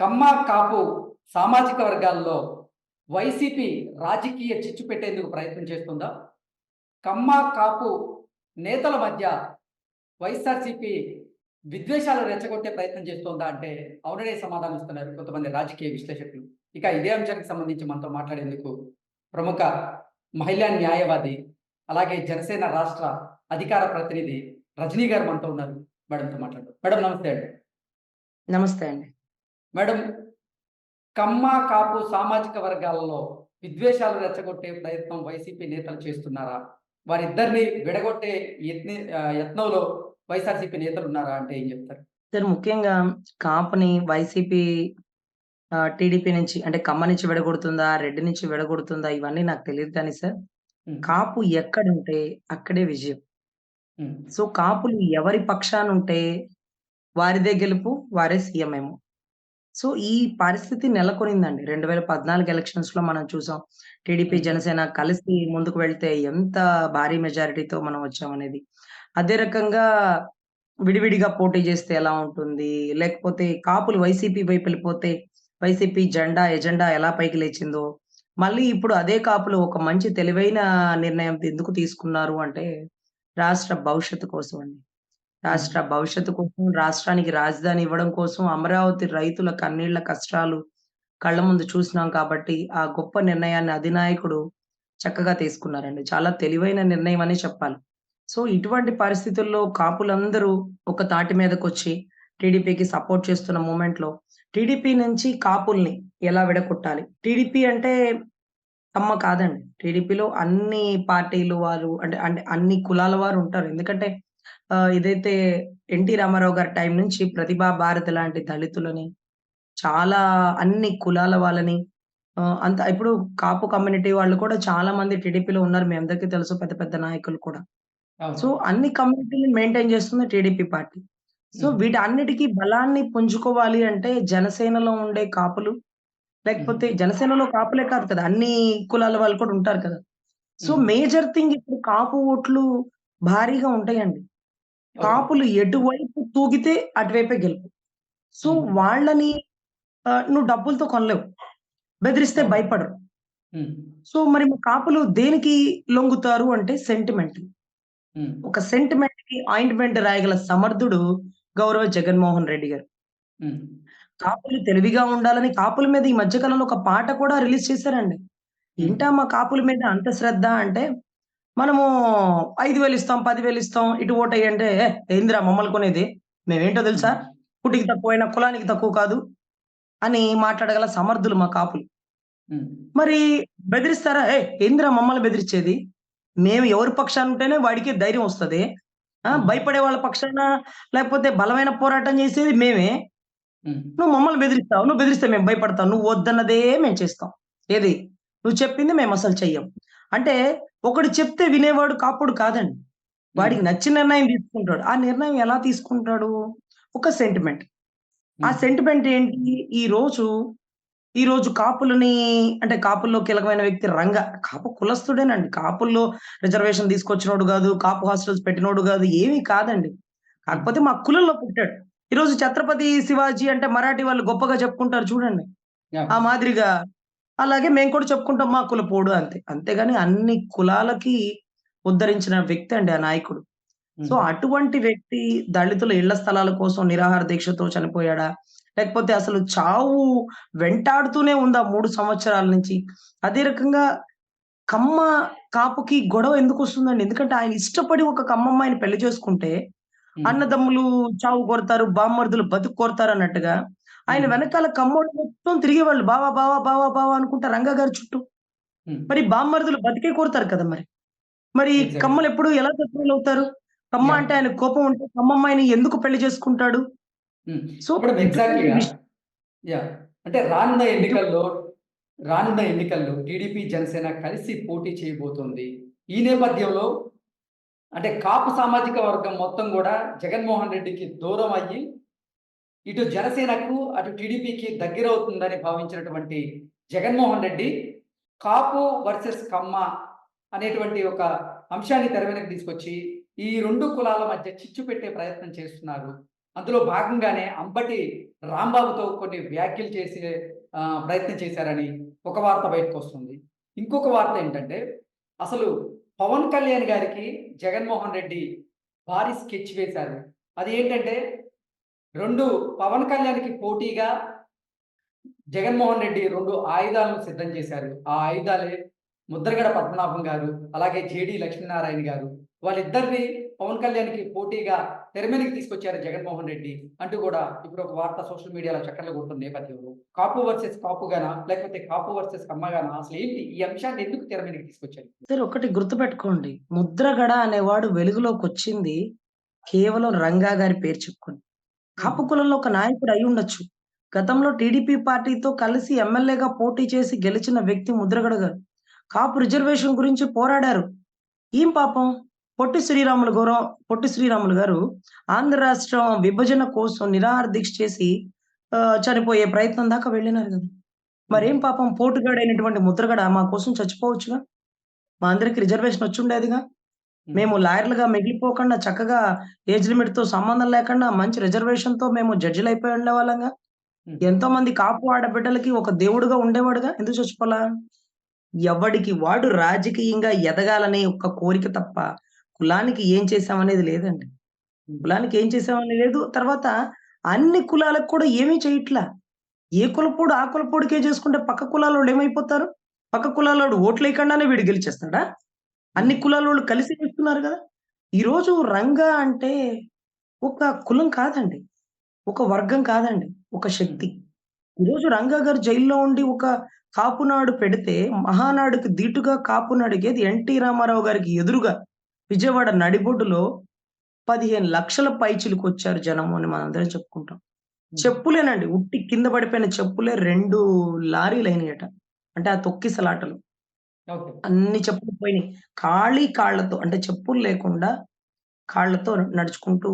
కమ్మ కాపు సామాజిక వర్గాల్లో వైసీపీ రాజకీయ చిచ్చు పెట్టేందుకు ప్రయత్నం చేస్తుందా? కమ్మ కాపు నేతల మధ్య వైఎస్ఆర్సీపీ విద్వేషాలు రెచ్చగొట్టే ప్రయత్నం చేస్తోందా అంటే అవుననే సమాధానం ఇస్తున్నారు కొంతమంది రాజకీయ విశ్లేషకులు. ఇక ఇదే అంశానికి సంబంధించి మనతో మాట్లాడేందుకు ప్రముఖ మహిళా న్యాయవాది అలాగే జనసేన రాష్ట్ర అధికార ప్రతినిధి రజనీ గారు మనతో ఉన్నారు. మేడంతో మాట్లాడు మేడం నమస్తే అండి. నమస్తే అండి. మేడం కమ్మ కాపు సామాజిక వర్గాలలో విద్వేషాలు రెచ్చగొట్టే ప్రయత్నం వైసీపీ నేతలు చేస్తున్నారా? వారిద్దరిని విడగొట్టే యత్ని యత్నంలో వైఎస్ఆర్సీపీ నేతలు ఉన్నారా అంటే ఏం చెప్తారు? సార్ ముఖ్యంగా కాపుని వైసీపీ టీడీపీ నుంచి అంటే కమ్మ నుంచి విడగొడుతుందా రెడ్డి నుంచి విడగొడుతుందా ఇవన్నీ నాకు తెలియదు కానీ సార్ కాపు ఎక్కడుంటే అక్కడే విజయం. సో కాపులు ఎవరి పక్షాన ఉంటే వారిదే గెలుపు వారే సీఎం ఏమో. సో ఈ పరిస్థితి నెలకొనిందండి. రెండు వేల పద్నాలుగు ఎలక్షన్స్లో మనం చూసాం. టీడీపీ. జనసేన కలిసి ముందుకు వెళ్తే ఎంత భారీ మెజారిటీతో మనం వచ్చామనేది. అదే రకంగా విడివిడిగా పోటీ చేస్తే ఎలా ఉంటుంది? లేకపోతే కాపులు వైసీపీ వైపు వెళ్ళిపోతే వైసీపీ జెండా ఎజెండా ఎలా పైకి లేచిందో? మళ్ళీ ఇప్పుడు అదే కాపులు ఒక మంచి తెలివైన నిర్ణయం ఎందుకు తీసుకున్నారు అంటే రాష్ట్ర భవిష్యత్తు కోసం అండి రాష్ట్ర భవిష్యత్తు కోసం రాష్ట్రానికి రాజధాని ఇవ్వడం కోసం అమరావతి రైతుల కన్నీళ్ళ కష్టాలు కళ్ళ ముందు చూసినాం కాబట్టి ఆ గొప్ప నిర్ణయాన్ని అధినాయకుడు చక్కగా తీసుకున్నారండి. చాలా తెలివైన నిర్ణయం అని చెప్పాలి. సో ఇటువంటి పరిస్థితుల్లో కాపులందరూ ఒక తాటి మీదకి వచ్చి టీడీపీకి సపోర్ట్ చేస్తున్న మూమెంట్లో టీడీపీ నుంచి కాపుల్ని ఎలా విడగొట్టాలి? టీడీపీ అంటే తమ్మ కాదండి. టీడీపీలో అన్ని పార్టీలు వారు అంటే అంటే అన్ని కులాల వారు ఉంటారు. ఎందుకంటే ఇదైతే ఎన్టీ రామారావు గారి టైం నుంచి ప్రతిభా భారతి లాంటి దళితులని చాలా అన్ని కులాల వాళ్ళని అంత ఇప్పుడు కాపు కమ్యూనిటీ వాళ్ళు కూడా చాలా మంది టీడీపీలో ఉన్నారు మీ అందరికీ తెలుసు పెద్ద పెద్ద నాయకులు కూడా. సో అన్ని కమ్యూనిటీని మెయింటైన్ చేస్తుంది టీడీపీ పార్టీ సో ఉమ్, వీటి అన్నిటికీ బలాన్ని పుంజుకోవాలి అంటే జనసేనలో ఉండే కాపులు లేకపోతే జనసేనలో కాపులే కాదు కదా అన్ని కులాల వాళ్ళు కూడా ఉంటారు కదా సో. మేజర్ థింగ్ ఇప్పుడు కాపు ఓట్లు భారీగా ఉంటాయండి. కాపులు ఎటువైపు తూగితే అటువైపే గెలుపు. సో. వాళ్ళని నువ్వు డబ్బులతో కొనలేవు. బెదిరిస్తే. భయపడరు. సో మరి మా కాపులు దేనికి లొంగుతారు అంటే సెంటిమెంట్ ఒక సెంటిమెంట్కి ఆయింట్మెంట్ రాయగల సమర్థుడు గౌరవ జగన్మోహన్ రెడ్డి గారు. కాపులు తెలివిగా ఉండాలని కాపుల మీద ఈ మధ్య కాలంలో ఒక పాట కూడా రిలీజ్ చేశారండి. ఏంటా మా కాపుల మీద అంత శ్రద్ధ అంటే మనము ఐదు వేలు ఇస్తాం పదివేలు ఇస్తాం ఇటు ఓటు అంటే ఏందిరా మమ్మల్ని కొనేది? మేమేంటో తెలుసా? పుట్టికి తక్కువైనా కులానికి తక్కువ కాదు అని మాట్లాడగల సమర్థులు మా కాపులు. మరి బెదిరిస్తారా? ఏ ఏందిరా మమ్మల్ని బెదిరించేది? మేము ఎవరి పక్షాన ఉంటేనే వాడికి ధైర్యం వస్తది. భయపడే వాళ్ళ పక్షాన లేకపోతే బలమైన పోరాటం చేసేది మేమే. నువ్వు మమ్మల్ని బెదిరిస్తావు నువ్వు బెదిరిస్తే మేము భయపడతాం నువ్వు వద్దన్నదే మేము చేస్తాం. ఏది? నువ్వు చెప్పింది మేము అసలు చెయ్యం. అంటే ఒకడు చెప్తే వినేవాడు కాపుడు కాదండి. వాడికి నచ్చిన నిర్ణయం తీసుకుంటాడు. ఆ నిర్ణయం ఎలా తీసుకుంటాడు? ఒక సెంటిమెంట్ ఆ సెంటిమెంట్ ఏంటి? ఈ రోజు ఈ రోజు కాపులని అంటే కాపుల్లో కీలకమైన వ్యక్తి రంగ కాపు కులస్తుడేనండి. కాపుల్లో రిజర్వేషన్ తీసుకొచ్చినోడు కాదు కాపు హాస్టల్స్ పెట్టినోడు కాదు ఏమీ కాదండి. కాకపోతే మా కులంలో పుట్టాడు. ఈ రోజు ఛత్రపతి శివాజీ అంటే మరాఠీ వాళ్ళు గొప్పగా చెప్పుకుంటారు చూడండి. ఆ మాదిరిగా అలాగే మేము కూడా చెప్పుకుంటాం మా కులపోడు అంతే. అంతేగాని అన్ని కులాలకి ఉద్ధరించిన వ్యక్తి అండి ఆ నాయకుడు. సో అటువంటి వ్యక్తి దళితుల ఇళ్ళ స్థలాల కోసం నిరాహార దీక్షతో చనిపోయాడా? లేకపోతే అసలు చావు వెంటాడుతూనే ఉందా మూడు సంవత్సరాల నుంచి? అదే రకంగా కమ్మ కాపుకి గొడవ ఎందుకు వస్తుందండి? ఎందుకంటే ఆయన ఇష్టపడి ఒక కమ్మమ్మాయిని పెళ్ళి చేసుకుంటే అన్నదమ్ములు చావు కోరతారు బామ్మర్దులు బతుకు కోరతారు అన్నట్టుగా ఆయన ఉమ్, వెనకాల కమ్మోడు మొత్తం తిరిగేవాళ్ళు. బావా బావా బావా బావా అనుకుంటా రంగా గారి చుట్టూ. ఉమ్, మరి బామ్మర్దులు బతికే కోరుతారు కదా మరి. మరి. కమ్మలు ఎప్పుడు ఎలా శత్రువులు అవుతారు? కమ్మ. అంటే ఆయన కోపం ఉంటే కమ్మమ్మాయిని ఎందుకు పెళ్ళి చేసుకుంటాడు. సో యా అంటే రానున్న ఎన్నికల్లో రానున్న ఎన్నికల్లో టీడీపీ జనసేన కలిసి పోటీ చేయబోతోంది. ఈ నేపథ్యంలో అంటే కాపు సామాజిక వర్గం మొత్తం కూడా జగన్మోహన్ రెడ్డికి దూరం అయ్యి ఇటు జనసేనకు అటు టీడీపీకి దగ్గర అవుతుందని భావించినటువంటి జగన్మోహన్ రెడ్డి కాపు వర్సెస్ కమ్మ అనేటువంటి ఒక అంశాన్ని తెర తీసుకొచ్చి ఈ రెండు కులాల మధ్య చిచ్చు పెట్టే ప్రయత్నం చేస్తున్నారు. అందులో భాగంగానే అంబటి రాంబాబుతో కొన్ని వ్యాఖ్యలు చేసే ప్రయత్నం చేశారని ఒక వార్త బయటకు వస్తుంది. ఇంకొక వార్త ఏంటంటే అసలు పవన్ కళ్యాణ్ గారికి జగన్మోహన్ రెడ్డి భారీ స్కెచ్ వేశారు. అది ఏంటంటే రెండు పవన్ కళ్యాణ్కి పోటీగా జగన్మోహన్ రెడ్డి రెండు ఆయుధాలను సిద్ధం చేశారు. ఆ ఆయుధాలే ముద్రగడ పద్మనాభం గారు అలాగే జేడి లక్ష్మీనారాయణ గారు వాళ్ళిద్దరిని పవన్ కళ్యాణ్కి పోటీగా తెర మీదకి తీసుకొచ్చారు జగన్మోహన్ రెడ్డి అంటూ కూడా ఇప్పుడు ఒక వార్త సోషల్ మీడియాలో చక్కర్లు కొడుతున్న నేపథ్యంలో. కాపు వర్సెస్ కాపుగానా లేకపోతే కాపు వర్సెస్ కమ్మగానా అసలు ఏంటి ఈ అంశాన్ని ఎందుకు తెర మీదకి తీసుకొచ్చారు? సార్ ఒకటి గుర్తుపెట్టుకోండి. ముద్రగడ అనేవాడు వెలుగులోకి వచ్చింది కేవలం రంగా గారి పేరు చెప్పుకోండి కాపు కులంలో ఒక నాయకుడు అయి ఉండొచ్చు. గతంలో టీడీపీ పార్టీతో కలిసి ఎమ్మెల్యేగా పోటీ చేసి గెలిచిన వ్యక్తి ముద్రగడ గారు. కాపు రిజర్వేషన్ గురించి పోరాడారు. ఏం పాపం? పొట్టి శ్రీరాములు గౌరవ పొట్టి శ్రీరాములు గారు ఆంధ్ర రాష్ట్రం విభజన కోసం నిరాహార దీక్ష చేసి చనిపోయే ప్రయత్నం దాకా వెళ్ళినారు కదా. మరేం పాపం? పోటుగాడైనటువంటి ముద్రగడ మా కోసం చచ్చిపోవచ్చుగా? మా అందరికి రిజర్వేషన్ వచ్చి ఉండేదిగా? మేము. లాయర్లుగా మిగిలిపోకుండా చక్కగా ఏజ్ లిమిట్తో సంబంధం లేకుండా మంచి రిజర్వేషన్తో మేము జడ్జిలు అయిపోయి ఉండేవాళ్ళంగా. ఎంతో మంది కాపు ఆడబిడ్డలకి ఒక దేవుడుగా ఉండేవాడుగా. ఎందుకు చచ్చిపోలా? ఎవడికి వాడు రాజకీయంగా ఎదగాలనే ఒక కోరిక తప్ప కులానికి ఏం చేశామనేది లేదండి. కులానికి ఏం చేసామని లేదు. తర్వాత అన్ని కులాలకు కూడా ఏమీ చేయట్లా. ఏ కులపోడు ఆ కులపోడికే చేసుకుంటే పక్క కులాల వాళ్ళు ఏమైపోతారు? పక్క కులాల వాడు ఓట్లు వేయకుండానే వీడు గెలిచేస్తాడా? అన్ని కులాల వాళ్ళు కలిసి చేస్తున్నారు కదా. ఈ రోజు రంగ అంటే ఒక కులం కాదండి. ఒక వర్గం కాదండి. ఒక శక్తి. ఈరోజు రంగా గారు జైల్లో ఉండి ఒక కాపునాడు పెడితే మహానాడుకి దీటుగా కాపునాడిగేది ఎన్టీ రామారావు గారికి ఎదురుగా విజయవాడ నడిబొడ్డులో పదిహేను లక్షల పైచిలకు వచ్చారు జనము అని మనందరం చెప్పుకుంటాం. చెప్పులేనండి. ఉట్టి కింద పడిపోయిన చెప్పులే రెండు లారీలు అయినాయట. అంటే ఆ తొక్కిసలాటలు. అన్ని చెప్పులు పోయినాయి. ఖాళీ కాళ్ళతో అంటే చెప్పులు లేకుండా కాళ్ళతో నడుచుకుంటూ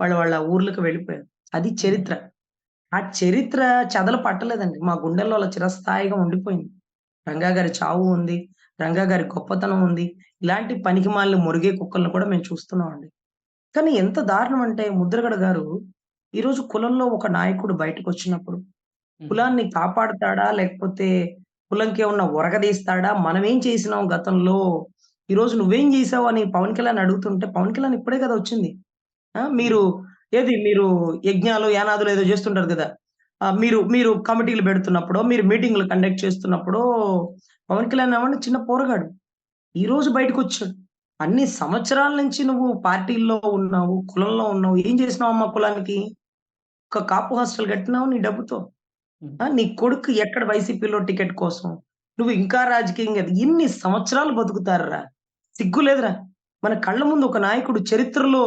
వాళ్ళ వాళ్ళ ఊర్లకు వెళ్ళిపోయారు అది చరిత్ర. ఆ చరిత్ర చెదలు పట్టలేదండి. మా గుండెల్లో అలా చిరస్థాయిగా ఉండిపోయింది. రంగా గారి చావు ఉంది. రంగా గారి గొప్పతనం ఉంది. ఇలాంటి పనికి మాలిన మురిగే కుక్కలను కూడా మేము చూస్తున్నామండి. కానీ ఎంత దారుణం అంటే ముద్రగడ గారు ఈరోజు కులంలో ఒక నాయకుడు బయటకు వచ్చినప్పుడు కులాన్ని కాపాడతాడా లేకపోతే కులంకి ఉన్న ఉరగదీస్తాడా మనం ఏం చేసినాం గతంలో? ఈ రోజు నువ్వేం చేసావు అని పవన్ కళ్యాణ్ అడుగుతుంటే పవన్ కళ్యాణ్ ఇప్పుడే కదా వచ్చింది. ఆ మీరు ఏది? మీరు యజ్ఞాలు యానాదులు ఏదో చేస్తుంటారు కదా. మీరు మీరు కమిటీలు పెడుతున్నప్పుడు మీరు మీటింగ్లు కండక్ట్ చేస్తున్నప్పుడు పవన్ కళ్యాణ్ ఏమన్నా చిన్న పోరగాడు. ఈ రోజు బయటకు వచ్చాడు. అన్ని సంవత్సరాల నుంచి నువ్వు పార్టీల్లో ఉన్నావు కులంలో ఉన్నావు. ఏం చేసినావు అమ్మ కులానికి? ఒక కాపు హాస్టల్ కట్టినావు నీ డబ్బుతో. ఆ, నీ కొడుకు ఎక్కడ వైసీపీలో టికెట్ కోసం? నువ్వు ఇంకా రాజకీయంగా ఇన్ని సంవత్సరాలు బతుకుతారా సిగ్గు లేదురా. మన కళ్ళ ముందు ఒక నాయకుడు చరిత్రలో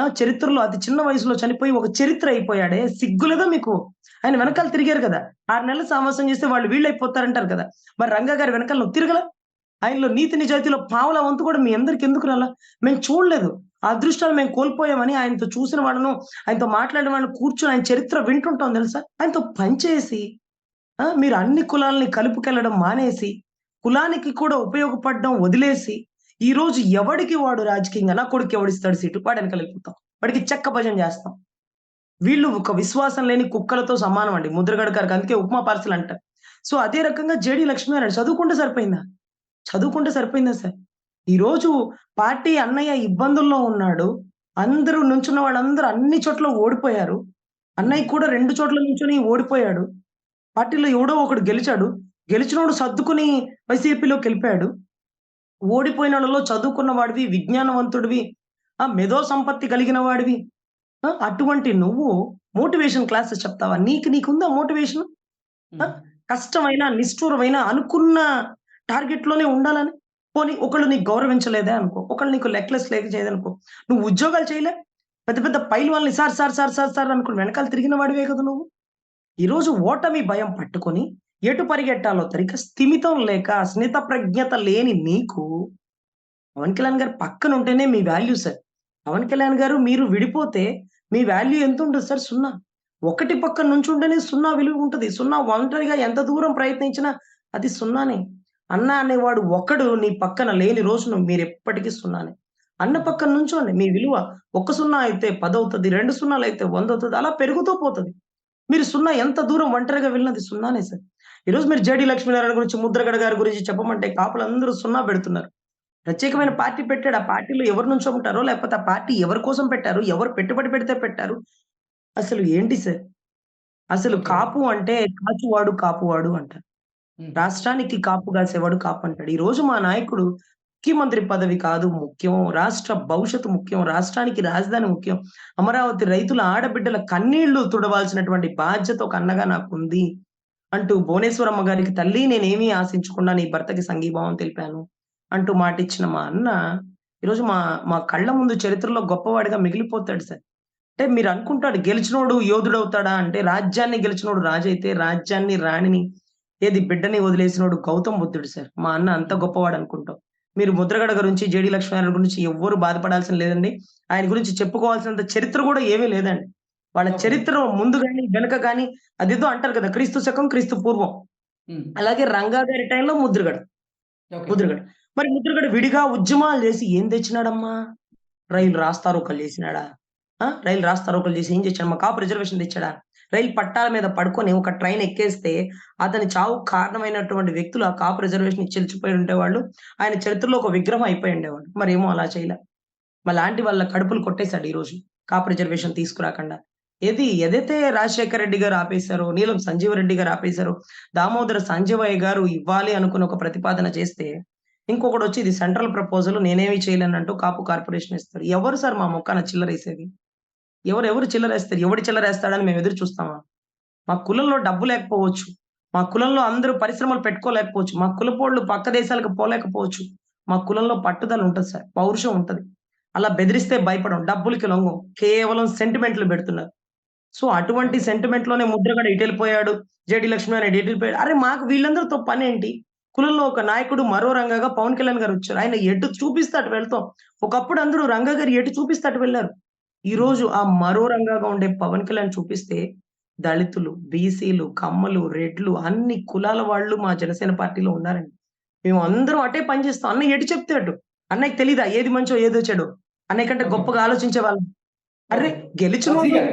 ఆ చరిత్రలో అతి చిన్న వయసులో చనిపోయి ఒక చరిత్ర అయిపోయాడే. సిగ్గు లేదా మీకు? ఆయన వెనకాల తిరిగారు కదా. ఆరు నెలలు సామస్యం చేస్తే వాళ్ళు వీళ్ళు అయిపోతారంటారు కదా. మరి రంగా గారి వెనకాల నువ్వు తిరగల? ఆయనలో నీతి నిజాయితీలో పావుల వంతు కూడా మీ అందరికి ఎందుకు రాలా? మేము చూడలేదు. ఆ అదృష్టాలు మేము కోల్పోయామని ఆయనతో చూసిన వాళ్ళను ఆయనతో మాట్లాడిన వాళ్ళని కూర్చొని ఆయన చరిత్ర వింటుంటాం తెలుసా? ఆయనతో పనిచేసి ఆ, మీరు అన్ని కులాలని కలుపుకెళ్ళడం మానేసి కులానికి కూడా ఉపయోగపడడం వదిలేసి ఈ రోజు ఎవడికి వాడు రాజకీయంగా? నా కొడుకు ఎవడిస్తాడు సీటు? వాడు వెనకాల వాడికి చెక్క భజన చేస్తాం. వీళ్ళు ఒక విశ్వాసం లేని కుక్కలతో సమానం అండి. ముద్రగడ గారికి అందుకే ఉప్మా పార్సల్ అంటారు సో అదే రకంగా జేడీ లక్ష్మీనారాయణ చదువుకుంటే సరిపోయిందా? చదువుకుంటే సరిపోయిందా సార్? ఈ రోజు పార్టీ అన్నయ్య ఇబ్బందుల్లో ఉన్నాడు. అందరూ నుంచున్న వాళ్ళందరూ అన్ని చోట్ల ఓడిపోయారు. అన్నయ్య కూడా రెండు చోట్ల నుంచుని ఓడిపోయాడు. పార్టీలో ఎవడో ఒకడు గెలిచాడు. గెలిచినోడు సర్దుకుని వైసీపీలోకి వెళ్ళిపోయాడు ఓడిపోయిన వాళ్ళలో చదువుకున్న వాడివి విజ్ఞానవంతుడివి ఆ మెదో సంపత్తి కలిగిన వాడివి. అటువంటి నువ్వు మోటివేషన్ క్లాసెస్ చెప్తావా? నీకు నీకుందా మోటివేషన్? కష్టమైన నిష్ఠూరమైన అనుకున్న టార్గెట్లోనే ఉండాలని. పోనీ ఒకళ్ళు నీకు గౌరవించలేదే అనుకో ఒకళ్ళు నీకు లెక్లెస్ లేక చేయదనుకో నువ్వు ఉద్యోగాలు చేయలే. పెద్ద పెద్ద పైలు వాళ్ళని sir sir sir sir sir అనుకుని వెనకాల తిరిగిన వాడివే కదా నువ్వు. ఈరోజు ఓటమి భయం పట్టుకొని ఎటు పరిగెట్టాలో తరిక స్థిమితం లేక స్నిత ప్రజ్ఞత లేని నీకు పవన్ కళ్యాణ్ గారు పక్కన ఉంటేనే మీ వాల్యూ సార్. పవన్ కళ్యాణ్ గారు మీరు విడిపోతే మీ వాల్యూ ఎంత ఉంటుంది సార్? సున్నా. ఒకటి పక్కన నుంచి ఉంటేనే సున్నా విలువ ఉంటుంది. సున్నా ఒంటరిగా ఎంత దూరం ప్రయత్నించినా అది సున్నానే. అన్న అనేవాడు ఒక్కడు నీ పక్కన లేని రోజును మీరు ఎప్పటికీ సున్నానే అన్న పక్కన నుంచోండి. మీ విలువ ఒక్క సున్నా అయితే 10 అవుతది. 2 సున్నాలైతే 100 అవుతది. అలా పెరుగుతూ పోతది. మీరు సున్నా ఎంత దూరం ఒంటరిగా వెళ్ళినది సున్నానే సార్. ఈరోజు మీరు జేడీ లక్ష్మీనారాయణ గురించి, ముద్రగడ గారి గురించి చెప్పమంటే కాపులందరూ సున్నా పెడుతున్నారు. ప్రత్యేకమైన పార్టీ పెట్టాడు. ఆ పార్టీలో నుంచో ఉంటారు లేకపోతే ఆ పార్టీ ఎవరి కోసం పెట్టారు? ఎవరు పెట్టుబడి పెడితే పెట్టారు? అసలు ఏంటి సార్? అసలు కాపు అంటే కాచువాడు కాపువాడు అంటారు. రాష్ట్రానికి కాపు కాసేవాడు కాపు అంటాడు. ఈరోజు మా నాయకుడు ముఖ్యమంత్రి పదవి కాదు ముఖ్యం. రాష్ట్ర భవిష్యత్తు ముఖ్యం. రాష్ట్రానికి రాజధాని ముఖ్యం. అమరావతి రైతుల ఆడబిడ్డల కన్నీళ్ళు తుడవాల్సినటువంటి బాధ్యత ఒక అన్నగా నాకుంది. అంటూ భువనేశ్వరమ్మ గారికి తల్లి నేనేమీ ఆశించకుండా నీ భర్తకి సంఘీభావం తెలిపాను. అంటూ మాటిచ్చిన మా అన్న ఈరోజు మా మా కళ్ళ ముందు చరిత్రలో గొప్పవాడిగా మిగిలిపోతాడు సార్. అంటే మీరు అనుకుంటాడు గెలిచినోడు యోధుడవుతాడా అంటే రాజ్యాన్ని గెలిచినోడు రాజైతే రాజ్యాన్ని, రాణిని ఏది బిడ్డని వదిలేసినోడు గౌతమ్ బుద్ధుడు సార్. మా అన్న అంత. గొప్పవాడు అనుకుంటాం. మీరు ముద్రగడ గురించి, జేడీ లక్ష్మీనారాయణ గురించి ఎవ్వరు బాధపడాల్సిన లేదండి. ఆయన గురించి చెప్పుకోవాల్సినంత చరిత్ర గూడా ఏమీ లేదండి. వాళ్ళ. చరిత్ర ముందు గాని, వెనక గాని అదేదో అంటారు కదా! క్రీస్తు శకం, క్రీస్తు పూర్వం. అలాగే రంగా గారి టైంలో ముద్రగడ. ముద్రగడ. మరి ముద్రగడ విడిగా ఉద్యమాలు చేసి ఏం తెచ్చినాడమ్మా? రైలు రాస్తారోకలు చేసినాడా? ఆ! రైలు రాస్తారోకలు చేసి ఏం తెచ్చాడు? మా కాపు రిజర్వేషన్ తెచ్చాడా? రైలు పట్టాల మీద పడుకొని ఒక ట్రైన్ ఎక్కేస్తే అతని చావుకు కారణమైనటువంటి వ్యక్తులు ఆ కాపు రిజర్వేషన్ ఇచ్చి ఉండేవాళ్ళు. ఆయన చరిత్రలో ఒక విగ్రహం అయిపోయి ఉండేవాడు. మరేమో అలా చేయలా. మాలాంటి వాళ్ళ కడుపులు కొట్టేసాడు ఈరోజు. కాపు రిజర్వేషన్ తీసుకురాకుండా ఏది ఏదైతే రాజశేఖర రెడ్డి గారు ఆపేశారో నీలం సంజీవరెడ్డి గారు ఆపేశారో దామోదర సంజీవయ్య గారు ఇవ్వాలి అనుకుని ఒక ప్రతిపాదన చేస్తే, ఇంకొకటి వచ్చి ఇది సెంట్రల్ ప్రపోజల్ నేనేమి చేయలేనంటూ కాపు కార్పొరేషన్ ఇస్తారు ఎవరు సార్ మా మొక్కన చిల్లరేసేది? ఎవరెవరు చిల్లరేస్తారు? ఎవడు చిల్లరేస్తాడని మేము ఎదురు చూస్తామా? మా కులంలో డబ్బు లేకపోవచ్చు. మా కులంలో అందరూ పరిశ్రమలు పెట్టుకోలేకపోవచ్చు. మా కులపోళ్ళు పక్క దేశాలకు పోలేకపోవచ్చు. మా కులంలో పట్టుదల ఉంటది సార్. పౌరుషం ఉంటది. అలా బెదిరిస్తే భయపడం. డబ్బులకి లొంగం. కేవలం సెంటిమెంట్‌లు పెడుతున్నారు. సో, అటువంటి ఓకే. సెంటిమెంట్‌లోనే ముద్రగడ ఇటెళ్ళిపోయాడు. జేడీ లక్ష్మీనారాయణ ఇటెళ్ళిపోయాడు. అరే మాకు వీళ్ళందరితో పనేంటి? కులంలో ఒక నాయకుడు మరో రంగగా పవన్ కళ్యాణ్ గారొచ్చారు. ఆయన ఎటు చూపిస్తే వెళ్తాం. ఒకప్పుడు అందరూ రంగ గారు ఎటు చూపిస్తే వెళ్ళారు వెళ్ళారు. ఈరోజు ఆ మరో రంగాగా ఉండే పవన్ కళ్యాణ్ చూపిస్తే దళితులు, బీసీలు, కమ్మలు, రెడ్లు అన్ని కులాల వాళ్ళు మా జనసేన పార్టీలో ఉన్నారండి. మేమందరం అటే పని చేస్తాం. అన్నయ్య ఎటు చెప్తే అటు. అన్నయ్యకి తెలీదా ఏది మంచో ఏదో చెడో? అన్నయ్య కంటే. గొప్పగా ఆలోచించేవాళ్ళం. అరె! ఓకే. వంశీ గెలిచినోడు గారు